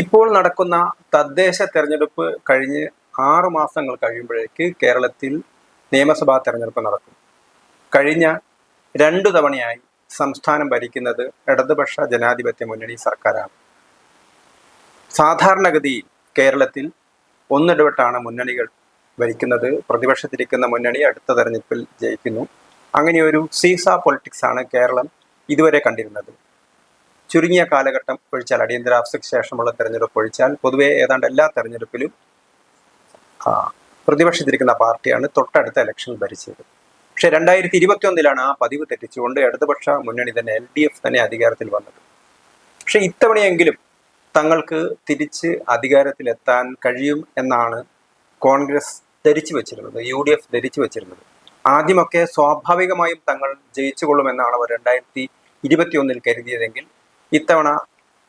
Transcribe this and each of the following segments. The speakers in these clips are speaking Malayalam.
ഇപ്പോൾ നടക്കുന്ന തദ്ദേശ തെരഞ്ഞെടുപ്പ് കഴിഞ്ഞ് ആറ് മാസങ്ങൾ കഴിയുമ്പോഴേക്ക് കേരളത്തിൽ നിയമസഭാ തെരഞ്ഞെടുപ്പ് നടക്കും. കഴിഞ്ഞ രണ്ടു തവണയായി സംസ്ഥാനം ഭരിക്കുന്നത് ഇടതുപക്ഷ ജനാധിപത്യ മുന്നണി സർക്കാരാണ്. സാധാരണഗതിയിൽ കേരളത്തിൽ ഒന്നിടവിട്ടാണ് മുന്നണികൾ ഭരിക്കുന്നത്. പ്രതിപക്ഷത്തിരിക്കുന്ന മുന്നണി അടുത്ത തെരഞ്ഞെടുപ്പിൽ ജയിക്കുന്നു. അങ്ങനെ ഒരു സീസ പൊളിറ്റിക്സ് ആണ് കേരളം ഇതുവരെ കണ്ടിരുന്നത്. ചുരുങ്ങിയ കാലഘട്ടം ഒഴിച്ചാൽ അടിയന്തരാവസ്ഥയ്ക്ക് ശേഷമുള്ള തെരഞ്ഞെടുപ്പ് ഒഴിച്ചാൽ പൊതുവെ ഏതാണ്ട് എല്ലാ തെരഞ്ഞെടുപ്പിലും പ്രതിപക്ഷത്തിരിക്കുന്ന പാർട്ടിയാണ് തൊട്ടടുത്ത ഇലക്ഷൻ ഭരിച്ചത്. പക്ഷേ രണ്ടായിരത്തി ഇരുപത്തി ഒന്നിലാണ് ആ പതിവ് തെറ്റിച്ചുകൊണ്ട് ഇടതുപക്ഷ മുന്നണി തന്നെ എൽ ഡി എഫ് തന്നെ അധികാരത്തിൽ വന്നത്. പക്ഷേ ഇത്തവണയെങ്കിലും തങ്ങൾക്ക് തിരിച്ച് അധികാരത്തിലെത്താൻ കഴിയും എന്നാണ് കോൺഗ്രസ് ധരിച്ചു വെച്ചിരുന്നത് യു ഡി എഫ് ധരിച്ചു വെച്ചിരുന്നത്. ആദ്യമൊക്കെ സ്വാഭാവികമായും തങ്ങൾ ജയിച്ചുകൊള്ളുമെന്നാണ് അവർ രണ്ടായിരത്തി ഇരുപത്തിയൊന്നിൽ കരുതിയതെങ്കിൽ ഇത്തവണ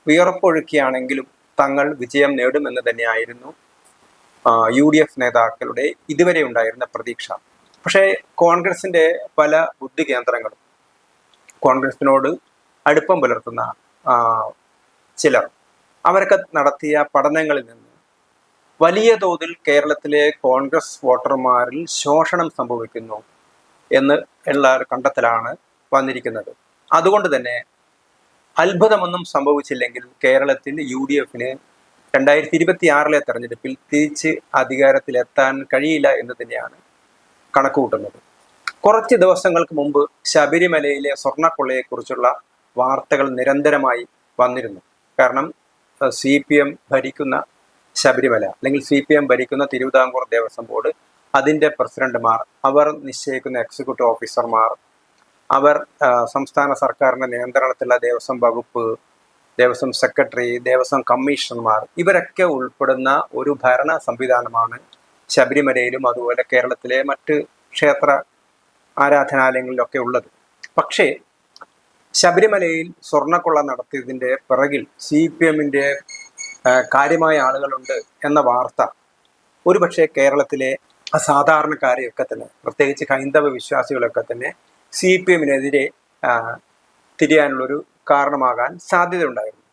വിയർപ്പൊഴുക്കിയാണെങ്കിലും തങ്ങൾ വിജയം നേടുമെന്ന് തന്നെയായിരുന്നു യു ഡി എഫ് നേതാക്കളുടെ ഇതുവരെ ഉണ്ടായിരുന്ന പ്രതീക്ഷ. പക്ഷേ കോൺഗ്രസിന്റെ പല ബുദ്ധി കേന്ദ്രങ്ങളും കോൺഗ്രസിനോട് അടുപ്പം പുലർത്തുന്ന ചിലർ അവരൊക്കെ നടത്തിയ പഠനങ്ങളിൽ നിന്ന് വലിയ തോതിൽ കേരളത്തിലെ കോൺഗ്രസ് വോട്ടർമാരിൽ ശോഷണം സംഭവിക്കുന്നു എന്ന് ഉള്ള കണ്ടെത്തലാണ് വന്നിരിക്കുന്നത്. അതുകൊണ്ട് തന്നെ അത്ഭുതമൊന്നും സംഭവിച്ചില്ലെങ്കിൽ കേരളത്തിൽ യു ഡി എഫിന് രണ്ടായിരത്തി ഇരുപത്തി ആറിലെ തെരഞ്ഞെടുപ്പിൽ തിരിച്ച് അധികാരത്തിലെത്താൻ കഴിയില്ല എന്ന് തന്നെയാണ് കണക്കുകൂട്ടുന്നത്. കുറച്ച് ദിവസങ്ങൾക്ക് മുമ്പ് ശബരിമലയിലെ സ്വർണക്കൊള്ളയെക്കുറിച്ചുള്ള വാർത്തകൾ നിരന്തരമായി വന്നിരുന്നു. കാരണം സി പി എം ഭരിക്കുന്ന ശബരിമല അല്ലെങ്കിൽ സി പി എം ഭരിക്കുന്ന തിരുവിതാംകൂർ ദേവസ്വം ബോർഡ് അതിന്റെ പ്രസിഡന്റുമാർ അവർ നിശ്ചയിക്കുന്ന എക്സിക്യൂട്ടീവ് ഓഫീസർമാർ അവർ സംസ്ഥാന സർക്കാരിന്റെ നിയന്ത്രണത്തിലുള്ള ദേവസ്വം വകുപ്പ് ദേവസ്വം സെക്രട്ടറി ദേവസ്വം കമ്മീഷണർമാർ ഇവരൊക്കെ ഉൾപ്പെടുന്ന ഒരു ഭരണ സംവിധാനമാണ് ശബരിമലയിലും അതുപോലെ കേരളത്തിലെ മറ്റ് ക്ഷേത്ര ആരാധനാലയങ്ങളിലൊക്കെ ഉള്ളത്. പക്ഷേ ശബരിമലയിൽ സ്വർണക്കൊള്ള നടത്തിയതിന്റെ പിറകിൽ സി പി എമ്മിന്റെ കാര്യമായ ആളുകളുണ്ട് എന്ന വാർത്ത ഒരുപക്ഷെ കേരളത്തിലെ സാധാരണക്കാരെയൊക്കെ തന്നെ പ്രത്യേകിച്ച് ഹൈന്ദവ വിശ്വാസികളൊക്കെ തന്നെ സി പി എമ്മിനെതിരെ തിരിയാനുള്ളൊരു കാരണമാകാൻ സാധ്യതയുണ്ടായിരുന്നു.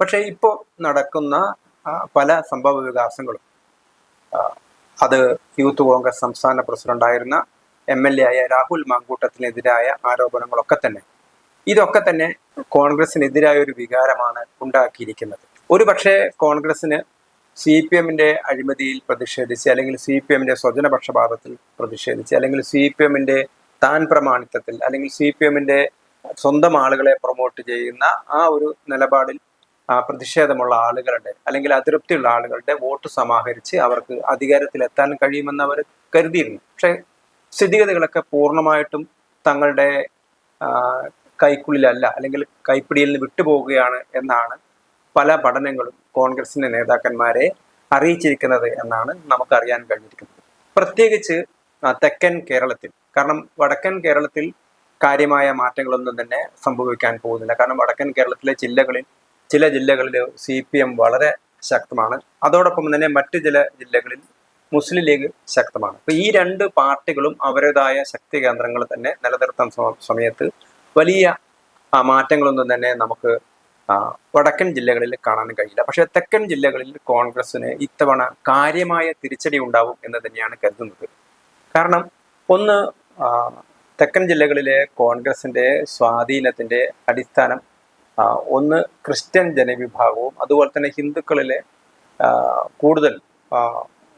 പക്ഷേ ഇപ്പോൾ നടക്കുന്ന പല സംഭവ വികാസങ്ങളും അത് യൂത്ത് കോൺഗ്രസ് സംസ്ഥാന പ്രസിഡന്റായിരുന്ന എം എൽ എ ആയ രാഹുൽ മാങ്കൂട്ടത്തിനെതിരായ ആരോപണങ്ങളൊക്കെ തന്നെ. ഇതൊക്കെ തന്നെ കോൺഗ്രസിനെതിരായ ഒരു വികാരമാണ് ഉണ്ടാക്കിയിരിക്കുന്നത്. ഒരു പക്ഷേ കോൺഗ്രസിന് സി പി എമ്മിന്റെ അഴിമതിയിൽ പ്രതിഷേധിച്ച് അല്ലെങ്കിൽ സി പി എമ്മിന്റെ സ്വജനപക്ഷപാതത്തിൽ പ്രതിഷേധിച്ച് അല്ലെങ്കിൽ സി പി എമ്മിന്റെ താൻ പ്രമാണിത്വത്തിൽ അല്ലെങ്കിൽ സി പി എമ്മിന്റെ സ്വന്തം ആളുകളെ പ്രൊമോട്ട് ചെയ്യുന്ന ആ ഒരു നിലപാടിൽ പ്രതിഷേധമുള്ള ആളുകളുടെ അല്ലെങ്കിൽ അതൃപ്തിയുള്ള ആളുകളുടെ വോട്ട് സമാഹരിച്ച് അവർക്ക് അധികാരത്തിലെത്താൻ കഴിയുമെന്ന് അവർ കരുതിയിരുന്നു. പക്ഷേ സ്ഥിതിഗതികളൊക്കെ പൂർണമായിട്ടും തങ്ങളുടെ കൈക്കുള്ളിലല്ല അല്ലെങ്കിൽ കൈപ്പിടിയിൽ നിന്ന് വിട്ടുപോകുകയാണ് എന്നാണ് പല പഠനങ്ങളും കോൺഗ്രസിന്റെ നേതാക്കന്മാരെ അറിയിച്ചിരിക്കുന്നത് എന്നാണ് നമുക്കറിയാൻ കഴിഞ്ഞിരിക്കുന്നത്. പ്രത്യേകിച്ച് തെക്കൻ കേരളത്തിൽ. കാരണം വടക്കൻ കേരളത്തിൽ കാര്യമായ മാറ്റങ്ങളൊന്നും തന്നെ സംഭവിക്കാൻ പോകുന്നില്ല. കാരണം വടക്കൻ കേരളത്തിലെ ജില്ലകളിൽ ചില ജില്ലകളിൽ സി പി എം വളരെ ശക്തമാണ്. അതോടൊപ്പം തന്നെ മറ്റ് ചില ജില്ലകളിൽ മുസ്ലിം ലീഗ് ശക്തമാണ്. അപ്പൊ ഈ രണ്ട് പാർട്ടികളും അവരുടേതായ ശക്തി കേന്ദ്രങ്ങൾ തന്നെ നിലനിർത്തുന്ന സമയത്ത് വലിയ മാറ്റങ്ങളൊന്നും തന്നെ നമുക്ക് വടക്കൻ ജില്ലകളിൽ കാണാൻ കഴിയില്ല. പക്ഷേ തെക്കൻ ജില്ലകളിൽ കോൺഗ്രസിന് ഇത്തവണ കാര്യമായ തിരിച്ചടി ഉണ്ടാവും എന്ന് തന്നെയാണ് കരുതുന്നത്. കാരണം ഒന്ന് തെക്കൻ ജില്ലകളിലെ കോൺഗ്രസിന്റെ സ്വാധീനത്തിന്റെ അടിസ്ഥാനം ഒന്ന് ക്രിസ്ത്യൻ ജനവിഭാഗവും അതുപോലെ തന്നെ ഹിന്ദുക്കളിലെ കൂടുതൽ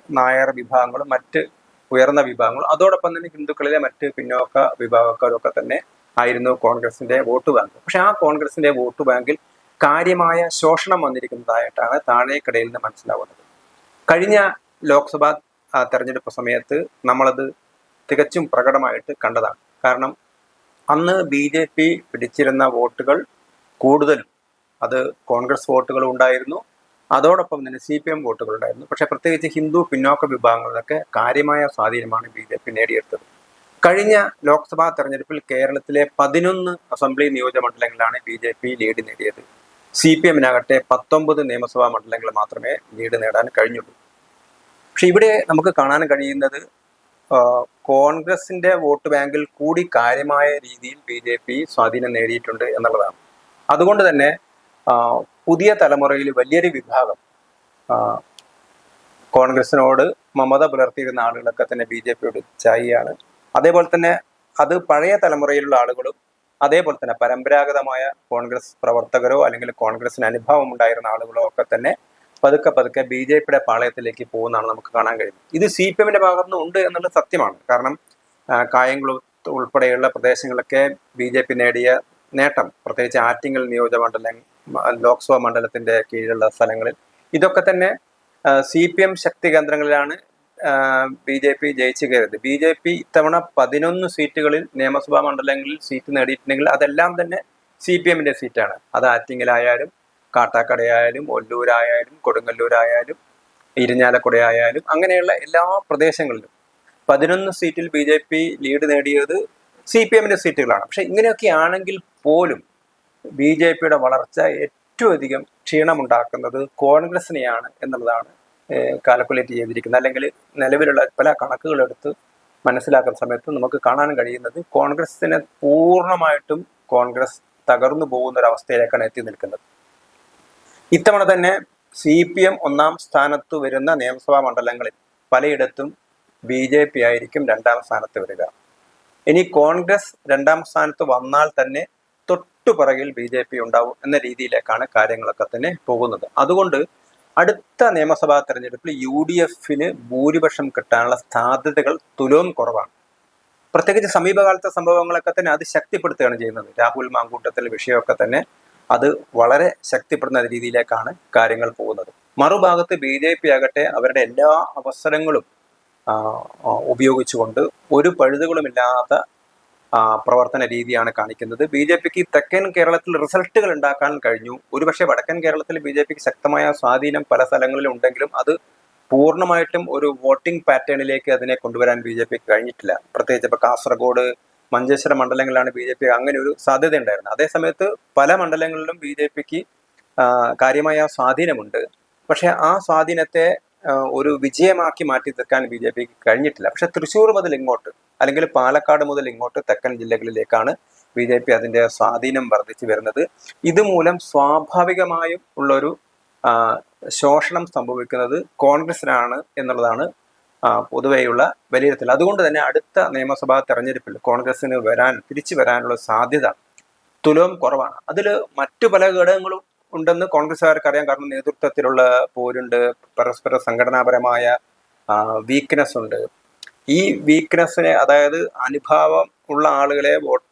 നായർ വിഭാഗങ്ങളും മറ്റ് ഉയർന്ന വിഭാഗങ്ങളും അതോടൊപ്പം തന്നെ ഹിന്ദുക്കളിലെ മറ്റ് പിന്നോക്ക വിഭാഗക്കാരൊക്കെ തന്നെ ആയിരുന്നു കോൺഗ്രസിന്റെ വോട്ട് ബാങ്ക്. പക്ഷെ ആ കോൺഗ്രസിന്റെ വോട്ട് ബാങ്കിൽ കാര്യമായ ശോഷണം വന്നിരിക്കുന്നതായിട്ടാണ് താഴേക്കടയിൽ നിന്ന് മനസ്സിലാവുന്നത്. കഴിഞ്ഞ ലോക്സഭാ ആ, തെരഞ്ഞെടുപ്പ് സമയത്ത് നമ്മളത് തികച്ചും പ്രകടമായിട്ട് കണ്ടതാണ്. കാരണം അന്ന് ബി ജെ പി പിടിച്ചിരുന്ന വോട്ടുകൾ കൂടുതലും അത് കോൺഗ്രസ് വോട്ടുകൾ ഉണ്ടായിരുന്നു. അതോടൊപ്പം തന്നെ സി പി എം വോട്ടുകൾ ഉണ്ടായിരുന്നു. പക്ഷേ പ്രത്യേകിച്ച് ഹിന്ദു പിന്നോക്ക വിഭാഗങ്ങളിലൊക്കെ കാര്യമായ സ്വാധീനമാണ് ബി ജെ പി നേടിയെടുത്തത്. കഴിഞ്ഞ ലോക്സഭാ തെരഞ്ഞെടുപ്പിൽ കേരളത്തിലെ പതിനൊന്ന് അസംബ്ലി നിയോജകമണ്ഡലങ്ങളിലാണ് ബി ജെ പി ലീഡ് നേടിയത്. സി പി എമ്മിനാകട്ടെ പത്തൊമ്പത് നിയമസഭാ മണ്ഡലങ്ങൾ മാത്രമേ ലീഡ് നേടാൻ കഴിഞ്ഞുള്ളൂ. പക്ഷെ ഇവിടെ നമുക്ക് കാണാൻ കഴിയുന്നത് കോൺഗ്രസിന്റെ വോട്ട് ബാങ്കിൽ കൂടി കാര്യമായ രീതിയിൽ ബി ജെ പി സ്വാധീനം നേടിയിട്ടുണ്ട് എന്നുള്ളതാണ്. അതുകൊണ്ട് തന്നെ പുതിയ തലമുറയിൽ വലിയൊരു വിഭാഗം കോൺഗ്രസിനോട് മമത പുലർത്തിയിരുന്ന ആളുകളൊക്കെ തന്നെ ബി ജെ പിയോട് ചായിയാണ് അതേപോലെ തന്നെ അത് പഴയ തലമുറയിലുള്ള ആളുകളും അതേപോലെ തന്നെ പരമ്പരാഗതമായ കോൺഗ്രസ് പ്രവർത്തകരോ അല്ലെങ്കിൽ കോൺഗ്രസിന് അനുഭവം ഉണ്ടായിരുന്ന ആളുകളോ ഒക്കെ തന്നെ പതുക്കെ പതുക്കെ ബി ജെ പിയുടെ പാളയത്തിലേക്ക് പോകുന്നതാണ് നമുക്ക് കാണാൻ കഴിയുന്നത്. ഇത് സി പി എമ്മിന്റെ ഭാഗത്തുനിന്ന് ഉണ്ട് എന്നുള്ളത് സത്യമാണ്. കാരണം കായംകുളത്ത് ഉൾപ്പെടെയുള്ള പ്രദേശങ്ങളൊക്കെ ബി ജെ പി നേടിയ നേട്ടം. പ്രത്യേകിച്ച് ആറ്റിങ്ങൽ നിയോജകമണ്ഡലം ലോക്സഭാ മണ്ഡലത്തിന്റെ കീഴിലുള്ള സ്ഥലങ്ങളിൽ. ഇതൊക്കെ തന്നെ സി പി എം ശക്തി കേന്ദ്രങ്ങളിലാണ് ബി ജെ പി ജയിച്ചു കയറിയത്. ബി ജെ പി ഇത്തവണ പതിനൊന്ന് സീറ്റുകളിൽ നിയമസഭാ മണ്ഡലങ്ങളിൽ സീറ്റ് നേടിയിട്ടുണ്ടെങ്കിൽ അതെല്ലാം തന്നെ സി പി എമ്മിന്റെ സീറ്റാണ്. അത് ആറ്റിങ്ങലായാലും കാട്ടാക്കടയായാലും ഒല്ലൂരായാലും കൊടുങ്ങല്ലൂരായാലും ഇരിഞ്ഞാലക്കുടയായാലും അങ്ങനെയുള്ള എല്ലാ പ്രദേശങ്ങളിലും പതിനൊന്ന് സീറ്റിൽ ബി ജെ പി ലീഡ് നേടിയത് സി പി എമ്മിന്റെ സീറ്റുകളാണ്. പക്ഷേ ഇങ്ങനെയൊക്കെ ആണെങ്കിൽ പോലും ബി ജെ പിയുടെ വളർച്ച ഏറ്റവും അധികം ക്ഷീണമുണ്ടാക്കുന്നത് കോൺഗ്രസിനെയാണ് എന്നുള്ളതാണ് കാൽക്കുലേറ്റ് ചെയ്തിരിക്കുന്നത്. അല്ലെങ്കിൽ നിലവിലുള്ള പല കണക്കുകളെടുത്ത് മനസ്സിലാക്കുന്ന സമയത്ത് നമുക്ക് കാണാൻ കഴിയുന്നത് കോൺഗ്രസിനെ പൂർണമായിട്ടും കോൺഗ്രസ് തകർന്നു പോകുന്ന ഒരു അവസ്ഥയിലേക്കാണ് എത്തി നിൽക്കുന്നത്. ഇത്തവണ തന്നെ സി പി എം ഒന്നാം സ്ഥാനത്ത് വരുന്ന നിയമസഭാ മണ്ഡലങ്ങളിൽ പലയിടത്തും ബി ജെ പി ആയിരിക്കും രണ്ടാം സ്ഥാനത്ത് വരിക. ഇനി കോൺഗ്രസ് രണ്ടാം സ്ഥാനത്ത് വന്നാൽ തന്നെ തൊട്ടുപിറകിൽ ബി ജെ പി ഉണ്ടാവും എന്ന രീതിയിലേക്കാണ് കാര്യങ്ങളൊക്കെ തന്നെ പോകുന്നത്. അതുകൊണ്ട് അടുത്ത നിയമസഭാ തെരഞ്ഞെടുപ്പിൽ യു ഡി എഫിന് ഭൂരിപക്ഷം കിട്ടാനുള്ള സാധ്യതകൾ തുലവും കുറവാണ്. പ്രത്യേകിച്ച് സമീപകാലത്തെ സംഭവങ്ങളൊക്കെ തന്നെ അത് ശക്തിപ്പെടുത്തുകയാണ് ചെയ്യുന്നത്. രാഹുൽ മാങ്കൂട്ടത്തിലെ വിഷയമൊക്കെ തന്നെ അത് വളരെ ശക്തിപ്പെടുന്ന രീതിയിലേക്കാണ് കാര്യങ്ങൾ പോകുന്നത്. മറുഭാഗത്ത് ബി ജെ പി ആകട്ടെ അവരുടെ എല്ലാ അവസരങ്ങളും ഉപയോഗിച്ചുകൊണ്ട് ഒരു പഴുതുകളുമില്ലാത്ത പ്രവർത്തന രീതിയാണ് കാണിക്കുന്നത്. ബി ജെ പിക്ക് തെക്കൻ കേരളത്തിൽ റിസൾട്ടുകൾ ഉണ്ടാക്കാൻ കഴിഞ്ഞു. ഒരുപക്ഷെ വടക്കൻ കേരളത്തിൽ ബി ജെ പിക്ക് ശക്തമായ സ്വാധീനം പല സ്ഥലങ്ങളിലും ഉണ്ടെങ്കിലും അത് പൂർണമായിട്ടും ഒരു വോട്ടിംഗ് പാറ്റേണിലേക്ക് അതിനെ കൊണ്ടുവരാൻ ബി ജെ പിക്ക് കഴിഞ്ഞിട്ടില്ല. പ്രത്യേകിച്ച് ഇപ്പൊ കാസർഗോഡ് മഞ്ചേശ്വരം മണ്ഡലങ്ങളിലാണ് ബി ജെ പി അങ്ങനെ ഒരു സാധ്യത ഉണ്ടായിരുന്നത് അതേസമയത്ത് പല മണ്ഡലങ്ങളിലും ബി ജെ പിക്ക് കാര്യമായ സ്വാധീനമുണ്ട്. പക്ഷെ ആ സ്വാധീനത്തെ ഒരു വിജയമാക്കി മാറ്റി തീർക്കാൻ ബി ജെ പിക്ക് കഴിഞ്ഞിട്ടില്ല. പക്ഷെ തൃശ്ശൂർ മുതൽ ഇങ്ങോട്ട് അല്ലെങ്കിൽ പാലക്കാട് മുതൽ ഇങ്ങോട്ട് തെക്കൻ ജില്ലകളിലേക്കാണ് ബി ജെ പി അതിന്റെ സ്വാധീനം വർദ്ധിച്ചു വരുന്നത്. ഇതുമൂലം സ്വാഭാവികമായും ഉള്ളൊരു ശോഷണം സംഭവിക്കുന്നത് കോൺഗ്രസിനാണ് എന്നുള്ളതാണ് പൊതുവെയുള്ള വിലയിരുത്തൽ അതുകൊണ്ട് തന്നെ അടുത്ത നിയമസഭാ തെരഞ്ഞെടുപ്പിൽ കോൺഗ്രസിന് വരാൻ തിരിച്ചു വരാനുള്ള സാധ്യത തുലവും കുറവാണ്. അതിൽ മറ്റു പല ഘടകങ്ങളും ഉണ്ടെന്ന് കോൺഗ്രസ്സുകാർക്ക് അറിയാം കാരണം നേതൃത്വത്തിലുള്ള പോരുണ്ട് പരസ്പര സംഘടനാപരമായ വീക്ക്നെസ് ഉണ്ട്. ഈ വീക്ക്നെസ്സിനെ അതായത് അനുഭാവം ഉള്ള ആളുകളെ വോട്ട്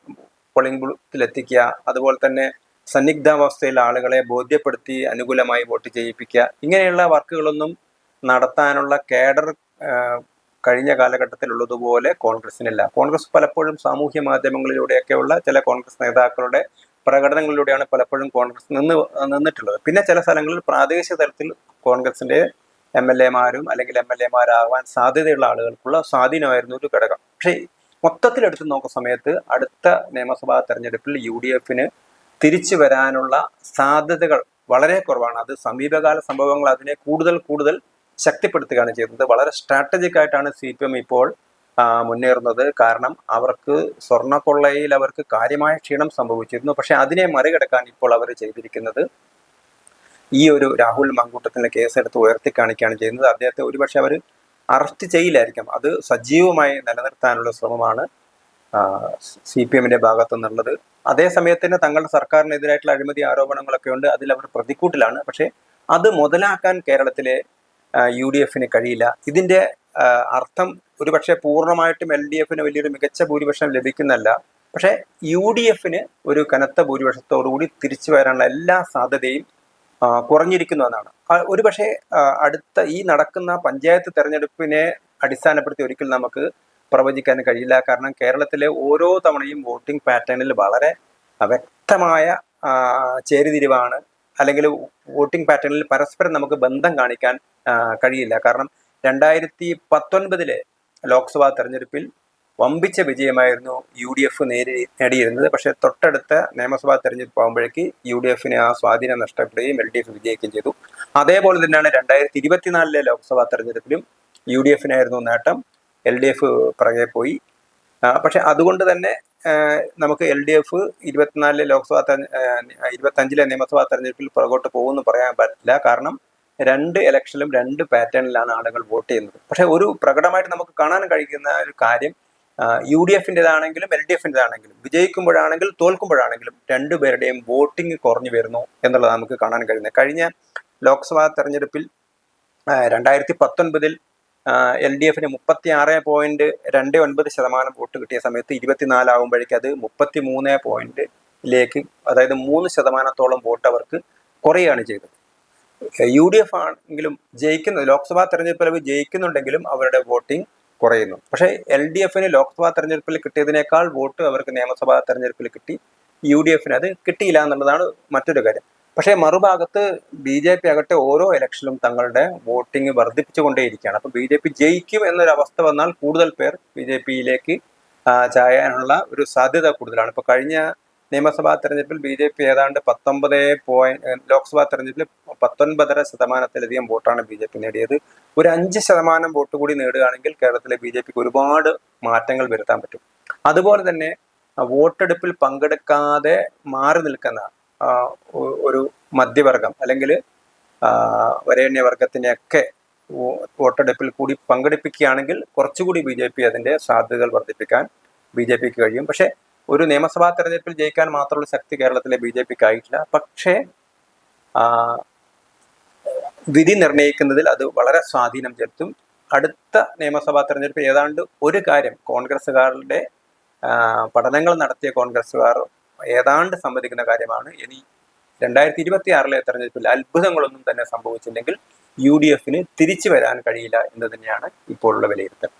പോളിംഗ് ബൂത്തിലെത്തിക്കുക അതുപോലെ തന്നെ സന്നിഗ്ധാവസ്ഥയിൽ ആളുകളെ ബോധ്യപ്പെടുത്തി അനുകൂലമായി വോട്ട് ചെയ്യിപ്പിക്കുക ഇങ്ങനെയുള്ള വർക്കുകളൊന്നും നടത്താനുള്ള കേഡർ കഴിഞ്ഞ കാലഘട്ടത്തിലുള്ളതുപോലെ കോൺഗ്രസിനില്ല കോൺഗ്രസ് പലപ്പോഴും സാമൂഹ്യ മാധ്യമങ്ങളിലൂടെയൊക്കെയുള്ള ചില കോൺഗ്രസ് നേതാക്കളുടെ പ്രകടനങ്ങളിലൂടെയാണ് പലപ്പോഴും കോൺഗ്രസ് നിന്ന് നിന്നിട്ടുള്ളത്. പിന്നെ ചില സ്ഥലങ്ങളിൽ പ്രാദേശിക തലത്തിൽ കോൺഗ്രസിന്റെ എം എൽ എമാരും അല്ലെങ്കിൽ എം എൽ എമാരാകാൻ സാധ്യതയുള്ള ആളുകൾക്കുള്ള സ്വാധീനമായിരുന്നു ഒരു ഘടകം. പക്ഷേ മൊത്തത്തിലെടുത്ത് നോക്കുന്ന സമയത്ത് അടുത്ത നിയമസഭാ തെരഞ്ഞെടുപ്പിൽ യു ഡി എഫിന് തിരിച്ചു വരാനുള്ള സാധ്യതകൾ വളരെ കുറവാണ്. അത് സമീപകാല സംഭവങ്ങൾ അതിനെ കൂടുതൽ കൂടുതൽ ശക്തിപ്പെടുത്തുകയാണ് ചെയ്തത് വളരെ സ്ട്രാറ്റജിക് ആയിട്ടാണ് സി പി എം ഇപ്പോൾ മുന്നേറുന്നത്. കാരണം അവർക്ക് സ്വർണക്കൊള്ളയിൽ അവർക്ക് കാര്യമായ ക്ഷീണം സംഭവിച്ചിരുന്നു. പക്ഷെ അതിനെ മറികടക്കാൻ ഇപ്പോൾ അവർ ചെയ്തിരിക്കുന്നത് ഈ ഒരു രാഹുൽ മങ്കൂട്ടത്തിന്റെ കേസ് എടുത്ത് ഉയർത്തി കാണിക്കുകയാണ് ചെയ്യുന്നത്. അദ്ദേഹത്തെ ഒരുപക്ഷെ അവർ അറസ്റ്റ് ചെയ്യില്ലായിരിക്കാം. അത് സജീവമായി നിലനിർത്താനുള്ള ശ്രമമാണ് സി പി എമ്മിന്റെ ഭാഗത്തു നിന്നുള്ളത്. അതേസമയത്ത് തന്നെ തങ്ങളുടെ സർക്കാരിനെതിരായിട്ടുള്ള അഴിമതി ആരോപണങ്ങളൊക്കെ ഉണ്ട്. അതിൽ അവർ പ്രതിക്കൂട്ടിലാണ്. പക്ഷേ അത് മുതലാക്കാൻ കേരളത്തിലെ യു ഡി എഫിന് കഴിയില്ല. ഇതിന്റെ അർത്ഥം ഒരുപക്ഷെ പൂർണമായിട്ടും എൽ ഡി എഫിന് വലിയൊരു മികച്ച ഭൂരിപക്ഷം ലഭിക്കുന്നല്ല പക്ഷേ യു ഡി എഫിന് ഒരു കനത്ത ഭൂരിപക്ഷത്തോടുകൂടി തിരിച്ചു വരാനുള്ള എല്ലാ സാധ്യതയും കുറഞ്ഞിരിക്കുന്നു എന്നാണ്. ഒരുപക്ഷെ അടുത്ത ഈ നടക്കുന്ന പഞ്ചായത്ത് തെരഞ്ഞെടുപ്പിനെ അടിസ്ഥാനപ്പെടുത്തി ഒരിക്കൽ നമുക്ക് പ്രവചിക്കാൻ കഴിയില്ല. കാരണം കേരളത്തിലെ ഓരോ തവണയും വോട്ടിംഗ് പാറ്റേണിൽ വളരെ വ്യക്തമായ ചേരിതിരിവാണ് അല്ലെങ്കിൽ വോട്ടിംഗ് പാറ്റേണിൽ പരസ്പരം നമുക്ക് ബന്ധം കാണിക്കാൻ കഴിയില്ല. കാരണം രണ്ടായിരത്തി പത്തൊൻപതിലെ ലോക്സഭാ തെരഞ്ഞെടുപ്പിൽ വമ്പിച്ച വിജയമായിരുന്നു യു ഡി എഫ് നേടി നേടിയിരുന്നത്. പക്ഷേ തൊട്ടടുത്ത നിയമസഭാ തെരഞ്ഞെടുപ്പ് ആകുമ്പോഴേക്ക് യു ഡി എഫിന് ആ സ്വാധീനം നഷ്ടപ്പെടുകയും എൽ ഡി എഫ് വിജയിക്കുകയും ചെയ്തു. അതേപോലെ തന്നെയാണ് രണ്ടായിരത്തി ഇരുപത്തിനാലിലെ ലോക്സഭാ തെരഞ്ഞെടുപ്പിലും യു ഡി എഫിനായിരുന്നു നേട്ടം. എൽ ഡി എഫ് പിറകെ പോയി. പക്ഷെ അതുകൊണ്ട് തന്നെ നമുക്ക് എൽ ഡി എഫ് ഇരുപത്തിനാലിലെ ലോക്സഭാ ഇരുപത്തഞ്ചിലെ നിയമസഭാ തെരഞ്ഞെടുപ്പിൽ പുറകോട്ട് പോകുമെന്ന് പറയാൻ പറ്റില്ല. കാരണം രണ്ട് ഇലക്ഷനിലും രണ്ട് പാറ്റേണിലാണ് ആളുകൾ വോട്ട് ചെയ്യുന്നത്. പക്ഷെ ഒരു പ്രകടമായിട്ട് നമുക്ക് കാണാൻ കഴിയുന്ന ഒരു കാര്യം യു ഡി എഫിന്റെതാണെങ്കിലും എൽ ഡി എഫിന്റെതാണെങ്കിലും വിജയിക്കുമ്പോഴാണെങ്കിൽ തോൽക്കുമ്പോഴാണെങ്കിലും രണ്ടുപേരുടെയും വോട്ടിംഗ് കുറഞ്ഞു വരുന്നു എന്നുള്ളത് നമുക്ക് കാണാൻ കഴിയുന്നത്. കഴിഞ്ഞ ലോക്സഭാ തെരഞ്ഞെടുപ്പിൽ രണ്ടായിരത്തി പത്തൊൻപതിൽ എൽ ഡി എഫിന് മുപ്പത്തി ആറ് പോയിന്റ് രണ്ട് ഒൻപത് ശതമാനം വോട്ട് കിട്ടിയ സമയത്ത് ഇരുപത്തിനാലാകുമ്പോഴേക്ക് അത് മുപ്പത്തി മൂന്ന് പോയിന്റിലേക്ക് അതായത് മൂന്ന് ശതമാനത്തോളം വോട്ട് അവർക്ക് കുറയുകയാണ് ചെയ്തത്. യു ഡി എഫ് ആണെങ്കിലും ജയിക്കുന്ന ലോക്സഭാ തെരഞ്ഞെടുപ്പിൽ ജയിക്കുന്നുണ്ടെങ്കിലും അവരുടെ വോട്ടിംഗ് കുറയുന്നു. പക്ഷേ എൽ ഡി എഫിന് ലോക്സഭാ തെരഞ്ഞെടുപ്പിൽ കിട്ടിയതിനേക്കാൾ വോട്ട് അവർക്ക് നിയമസഭാ തെരഞ്ഞെടുപ്പിൽ കിട്ടി. യു ഡി എഫിന് അത് കിട്ടിയില്ല എന്നുള്ളതാണ് മറ്റൊരു കാര്യം. പക്ഷേ മറുഭാഗത്ത് ബി ജെ പി ആകട്ടെ ഓരോ ഇലക്ഷനിലും തങ്ങളുടെ വോട്ടിംഗ് വർദ്ധിപ്പിച്ചുകൊണ്ടേയിരിക്കുകയാണ്. അപ്പൊ ബി ജെ പി ജയിക്കും എന്നൊരു അവസ്ഥ വന്നാൽ കൂടുതൽ പേർ ബി ജെ പിയിലേക്ക് ചായാനുള്ള ഒരു സാധ്യത കൂടുതലാണ്. ഇപ്പൊ കഴിഞ്ഞ നിയമസഭാ തെരഞ്ഞെടുപ്പിൽ ബി ജെ പി ഏതാണ്ട് പത്തൊമ്പത് പോയിന്റ് ലോക്സഭാ തെരഞ്ഞെടുപ്പിൽ പത്തൊൻപതര ശതമാനത്തിലധികം വോട്ടാണ് ബി ജെ പി നേടിയത്. ഒരു അഞ്ച് ശതമാനം വോട്ട് കൂടി നേടുകയാണെങ്കിൽ കേരളത്തിലെ ബി ജെ പിക്ക് ഒരുപാട് മാറ്റങ്ങൾ വരുത്താൻ പറ്റും. അതുപോലെ തന്നെ വോട്ടെടുപ്പിൽ പങ്കെടുക്കാതെ മാറി നിൽക്കുന്ന ഒരു മധ്യവർഗം അല്ലെങ്കിൽ വരേണ്യവർഗത്തിനെയൊക്കെ വോട്ടെടുപ്പിൽ കൂടി പങ്കെടുപ്പിക്കുകയാണെങ്കിൽ കുറച്ചുകൂടി ബി ജെ പി അതിന്റെ സാധ്യതകൾ വർദ്ധിപ്പിക്കാൻ ബി ജെ പിക്ക് കഴിയും. പക്ഷേ ഒരു നിയമസഭാ തെരഞ്ഞെടുപ്പിൽ ജയിക്കാൻ മാത്രമുള്ള ശക്തി കേരളത്തിലെ ബി ജെ പിക്ക് ആയിട്ടില്ല പക്ഷേ വിധി നിർണയിക്കുന്നതിൽ അത് വളരെ സ്വാധീനം ചെലുത്തും. അടുത്ത നിയമസഭാ തെരഞ്ഞെടുപ്പ് ഏതാണ്ട് ഒരു കാര്യം കോൺഗ്രസ്സുകാരുടെ പഠനങ്ങൾ നടത്തിയ കോൺഗ്രസ്സുകാർ ഏതാണ്ട് സമ്മതിക്കുന്ന കാര്യമാണ്. ഇനി രണ്ടായിരത്തി ഇരുപത്തി ആറിലെ തെരഞ്ഞെടുപ്പിൽ അത്ഭുതങ്ങളൊന്നും തന്നെ സംഭവിച്ചില്ലെങ്കിൽ യു ഡി എഫിന് തിരിച്ചു വരാൻ കഴിയില്ല എന്ന് തന്നെയാണ് ഇപ്പോഴുള്ള വിലയിരുത്തൽ.